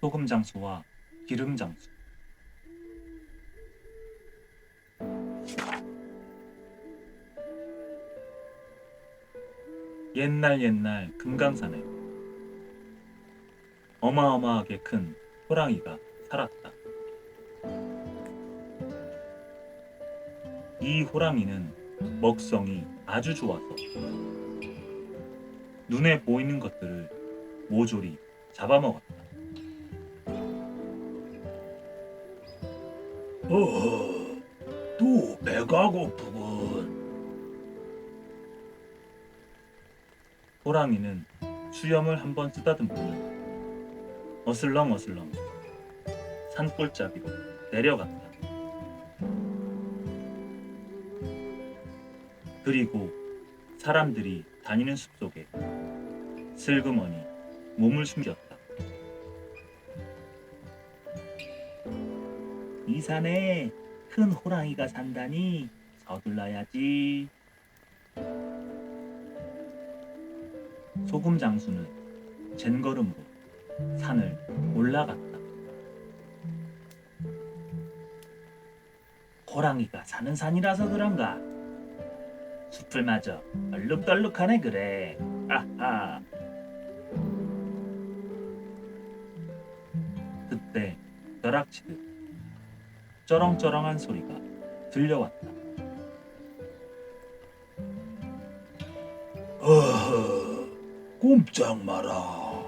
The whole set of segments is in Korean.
소금 장수와 기름 장수. 옛날 옛날 금강산에 어마어마하게 큰 호랑이가 살았다. 이 호랑이는 먹성이 아주 좋아서 눈에 보이는 것들을 모조리 잡아먹었다. 어허, 또 배가 고프군. 호랑이는 수염을 한번 쓰다듬고는 어슬렁 어슬렁 산골짜기로 내려갔다. 그리고 사람들이 다니는 숲 속에 슬그머니 몸을 숨겼다. 이 산에 큰 호랑이가 산다니 서둘러야지. 소금 장수는 젠걸음으로 산을 올라갔다. 호랑이가 사는 산이라서 그런가? 숲을 마저 얼룩덜룩하네 그래. 아하. 그때 벼락치듯 쩌렁쩌렁한 소리가 들려왔다. 어허, 꼼짝 마라.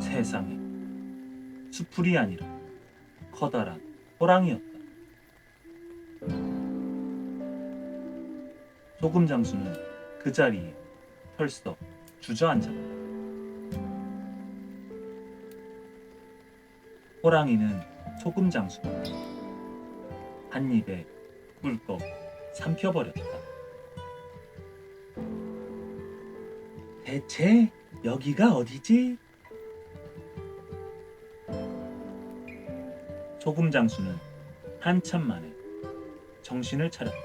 세상에 수풀이 아니라 커다란 호랑이였다. 소금 장수는 그 자리에 털썩 주저앉았다. 호랑이는 소금 장수가 한 입에 꿀꺽 삼켜버렸다. 대체 여기가 어디지? 소금 장수는 한참 만에 정신을 차렸다.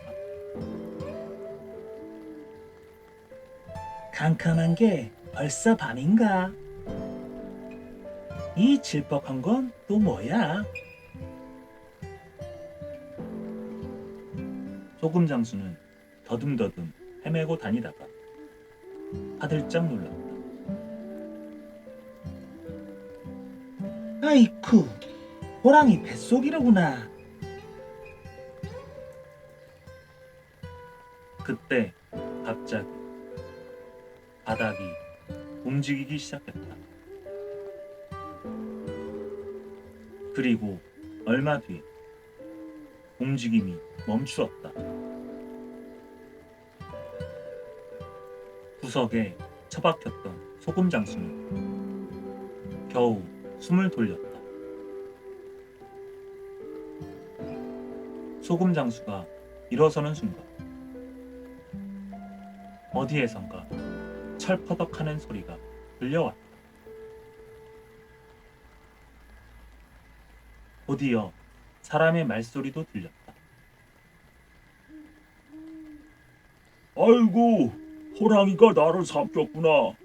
캄캄한 게 벌써 밤인가? 이 질퍽한 건 또 뭐야? 소금 장수는 더듬더듬 헤매고 다니다가 화들짝 놀랐다. 아이쿠, 호랑이 뱃속이로구나. 그때 갑자기 바닥이 움직이기 시작했다. 그리고 얼마 뒤에 움직임이 멈추었다. 구석에 처박혔던 소금 장수는 겨우 숨을 돌렸다. 소금 장수가 일어서는 순간 어디에선가 철퍼덕하는 소리가 들려왔다. 곧이어 사람의 말소리도 들렸다. 아이고, 호랑이가 나를 삼켰구나.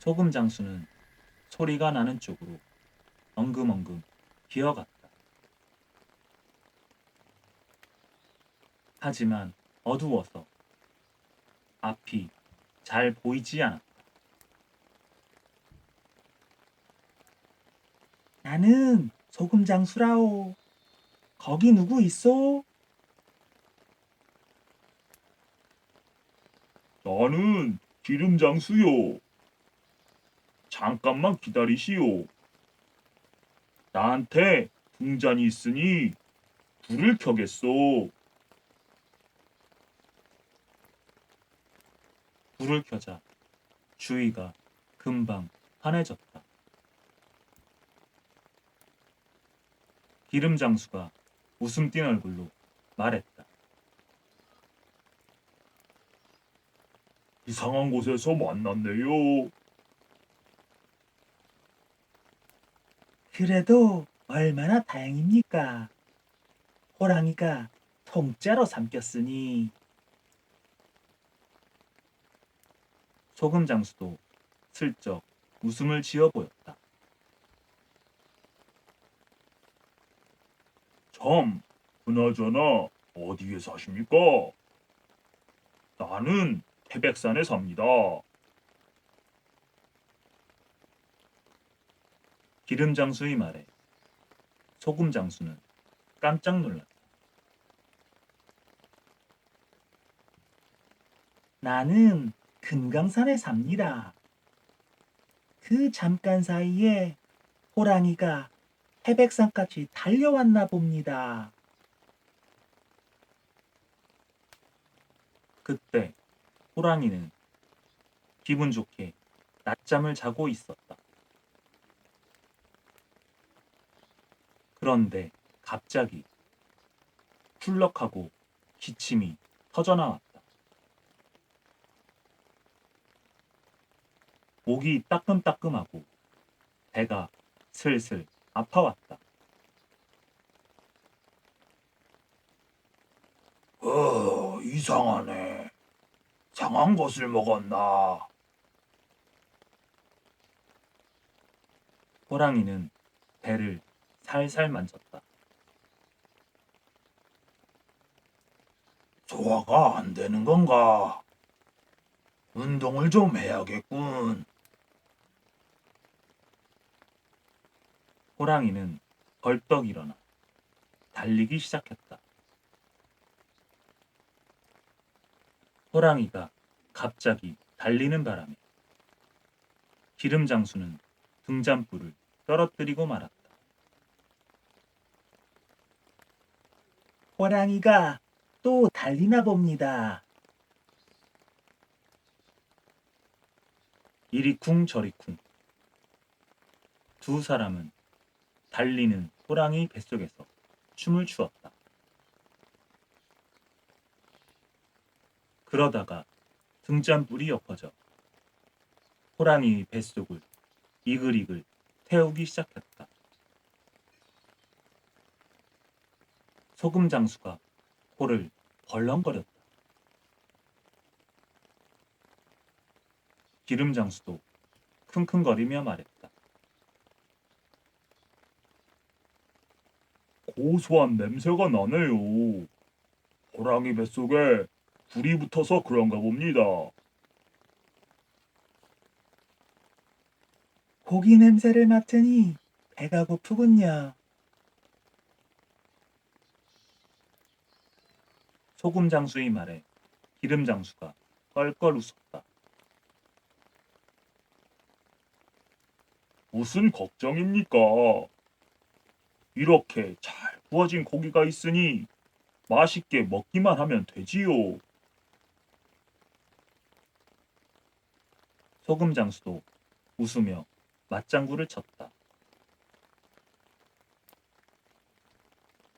소금 장수는 소리가 나는 쪽으로 엉금엉금 기어갔다. 하지만 어두워서 앞이 잘 보이지 않았다. 나는 소금 장수라오. 거기 누구 있어? 나는 기름 장수요. 잠깐만 기다리시오. 나한테 등잔이 있으니 불을 켜겠소. 불을 켜자 주위가 금방 환해졌다. 기름 장수가 웃음 띤 얼굴로 말했다. 이상한 곳에서 만났네요. 그래도 얼마나 다행입니까? 호랑이가 통째로 삼켰으니 소금 장수도 슬쩍 웃음을 지어 보였다. 참, 그나저나 어디에 사십니까? 나는 태백산에 삽니다. 기름 장수의 말에 소금 장수는 깜짝 놀랐다. 나는 금강산에 삽니다. 그 잠깐 사이에 호랑이가 태백산까지 달려왔나 봅니다. 그때 호랑이는 기분 좋게 낮잠을 자고 있었다. 그런데 갑자기 훌럭하고 기침이 터져나왔다. 목이 따끔따끔하고 배가 슬슬 아파왔다. 어, 이상하네. 상한 것을 먹었나? 호랑이는 배를 살살 만졌다. 소화가 안 되는 건가? 운동을 좀 해야겠군. 호랑이는 벌떡 일어나 달리기 시작했다. 호랑이가 갑자기 달리는 바람에 기름 장수는 등잔불을 떨어뜨리고 말았다. 호랑이가 또 달리나 봅니다. 이리 쿵 저리 쿵. 두 사람은 달리는 호랑이 뱃속에서 춤을 추었다. 그러다가 등잔불이 엎어져 호랑이 뱃속을 이글이글 태우기 시작했다. 소금 장수가 코를 벌렁거렸다. 기름 장수도 킁킁거리며 말했다. 고소한 냄새가 나네요. 호랑이 뱃속에 불이 붙어서 그런가 봅니다. 고기 냄새를 맡으니 배가 고프군요. 소금 장수의 말에 기름 장수가 껄껄 웃었다. 무슨 걱정입니까? 이렇게 잘 구워진 고기가 있으니 맛있게 먹기만 하면 되지요. 소금 장수도 웃으며 맞장구를 쳤다.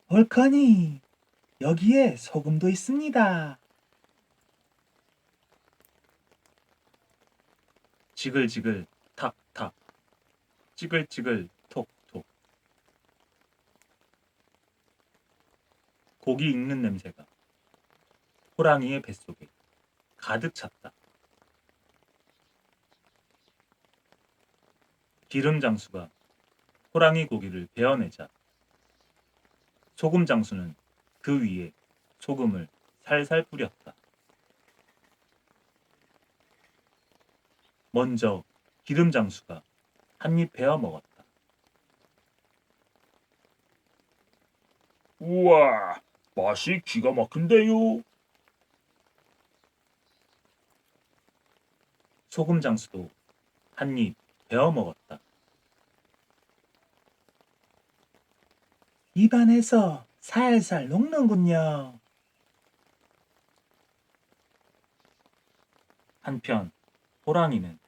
옳거니 여기에 소금도 있습니다. 지글지글 탁탁 찌글찌글 톡톡 고기 익는 냄새가 호랑이의 뱃속에 가득 찼다. 기름 장수가 호랑이 고기를 베어내자 소금 장수는 그 위에 소금을 살살 뿌렸다. 먼저 기름 장수가 한 입 베어 먹었다. 우와, 맛이 기가 막힌데요. 소금 장수도 한 입 베어 먹었다. 입안에서 살살 녹는군요. 한편 호랑이는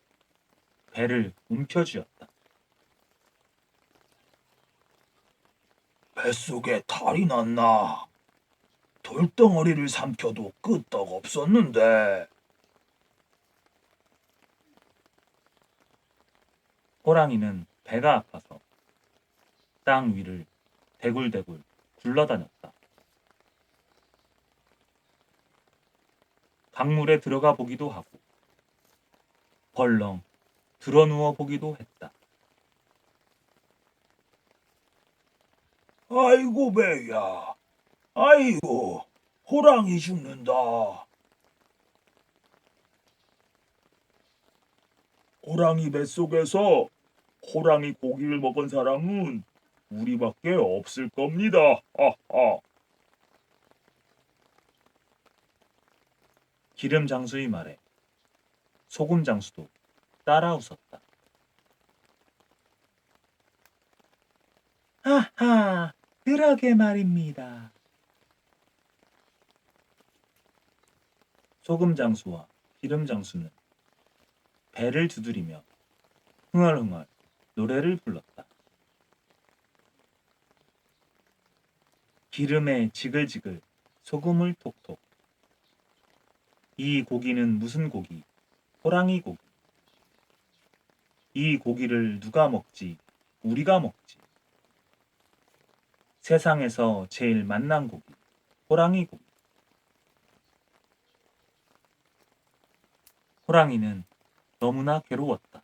배를 움켜쥐었다. 뱃속에 탈이 났나? 돌덩어리를 삼켜도 끄떡 없었는데. 호랑이는 배가 아파서 땅 위를 대굴대굴 굴러다녔다. 강물에 들어가 보기도 하고 벌렁 드러누워 보기도 했다. 아이고 배야. 아이고 호랑이 죽는다. 호랑이 뱃속에서 호랑이 고기를 먹은 사람은 우리밖에 없을 겁니다. 하하. 기름 장수의 말에 소금 장수도 따라 웃었다. 하하, 그러게 말입니다. 소금 장수와 기름 장수는 배를 두드리며 흥얼흥얼 노래를 불렀다. 기름에 지글지글 소금을 톡톡 이 고기는 무슨 고기? 호랑이 고기. 이 고기를 누가 먹지? 우리가 먹지. 세상에서 제일 맛난 고기, 호랑이 고기. 호랑이는 너무나 괴로웠다.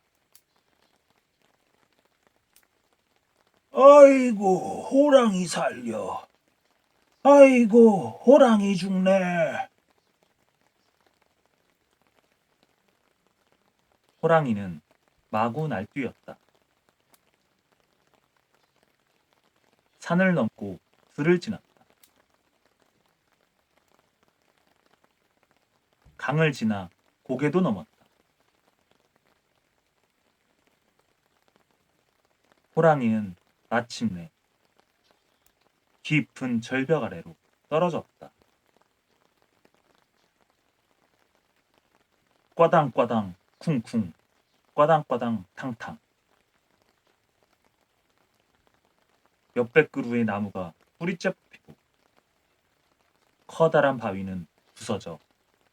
아이고 호랑이 살려. 아이고 호랑이 죽네. 호랑이는 마구 날뛰었다. 산을 넘고 들을 지났다. 강을 지나 고개도 넘었다. 호랑이는 마침내 깊은 절벽 아래로 떨어졌다. 꽈당꽈당 쿵쿵 꽈당꽈당 탕탕 몇백 그루의 나무가 뿌리째 뽑히고 커다란 바위는 부서져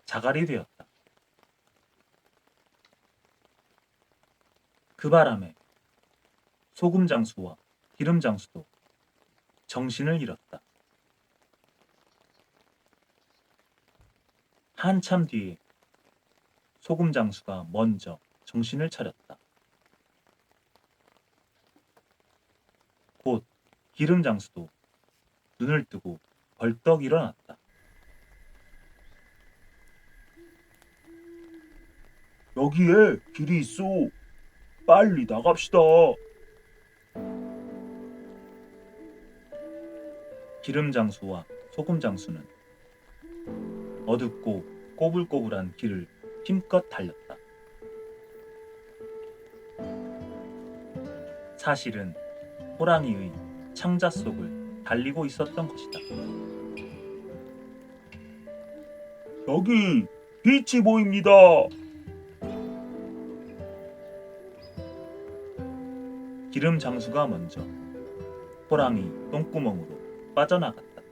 자갈이 되었다. 그 바람에 소금 장수와 기름 장수도 정신을 잃었다. 한참 뒤에 소금 장수가 먼저 정신을 차렸다. 곧 기름 장수도 눈을 뜨고 벌떡 일어났다. 여기에 길이 있어. 빨리 나갑시다. 기름 장수와 소금 장수는 어둡고 꼬불꼬불한 길을 힘껏 달렸다. 사실은 호랑이의 창자 속을 달리고 있었던 것이다. 여기 빛이 보입니다. 기름 장수가 먼저 호랑이 똥구멍으로 빠져나갔다.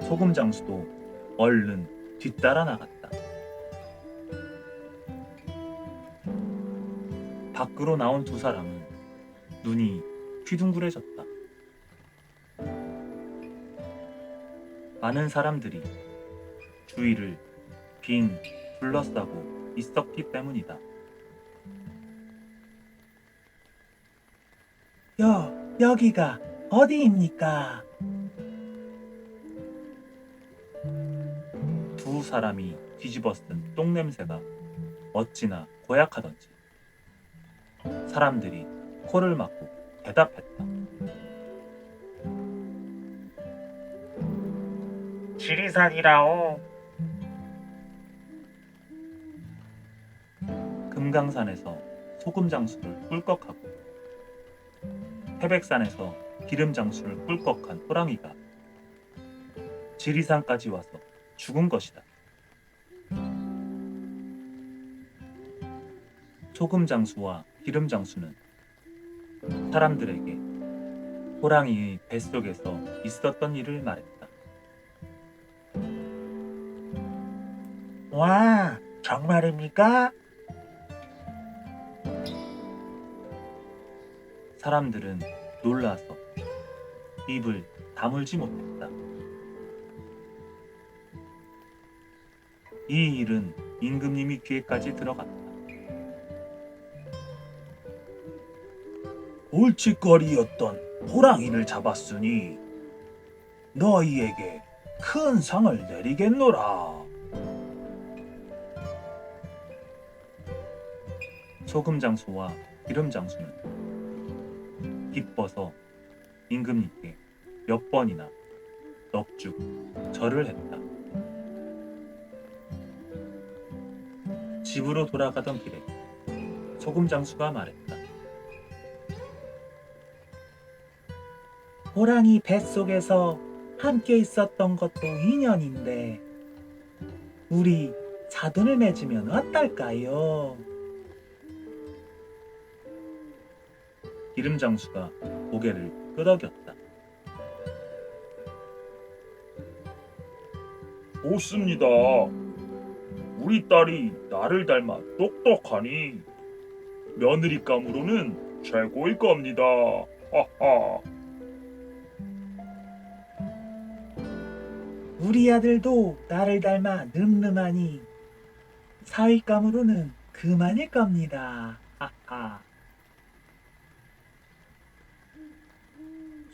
소금 장수도 얼른 뒤따라 나갔다. 밖으로 나온 두 사람은 눈이 휘둥그레졌다. 많은 사람들이 주위를 빙 둘러싸고 있었기 때문이다. 여, 여기가 어디입니까? 두 사람이 뒤집어쓴 똥냄새가 어찌나 고약하던지 사람들이 코를 막고 대답했다. 지리산이라오. 금강산에서 소금 장수를 꿀꺽하고 태백산에서 기름 장수를 꿀꺽한 호랑이가 지리산까지 와서 죽은 것이다. 소금 장수와 기름 장수는 사람들에게 호랑이의 뱃속에서 있었던 일을 말했다. 와, 정말입니까? 사람들은 놀라서 입을 다물지 못했다. 이 일은 임금님이 귀에까지 들어갔다. 골칫거리였던 호랑이를 잡았으니 너희에게 큰 상을 내리겠노라. 소금 장수와 기름 장수는 기뻐서 임금님께 몇 번이나 넙죽 절을 했다. 집으로 돌아가던 길에 소금 장수가 말했다. 호랑이 뱃속에서 함께 있었던 것도 인연인데 우리 사돈을 맺으면 어떨까요? 기름 장수가 고개를 끄덕였다. 좋습니다. 우리 딸이 나를 닮아 똑똑하니 며느리감으로는 최고일 겁니다. 하하. 우리 아들도 나를 닮아 늠름하니 사윗감으로는 그만일 겁니다. 하하.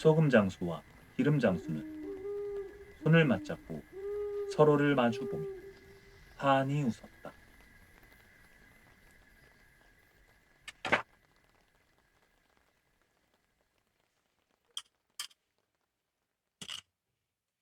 소금 장수와 기름 장수는 손을 맞잡고 서로를 마주보며 환히 웃었다.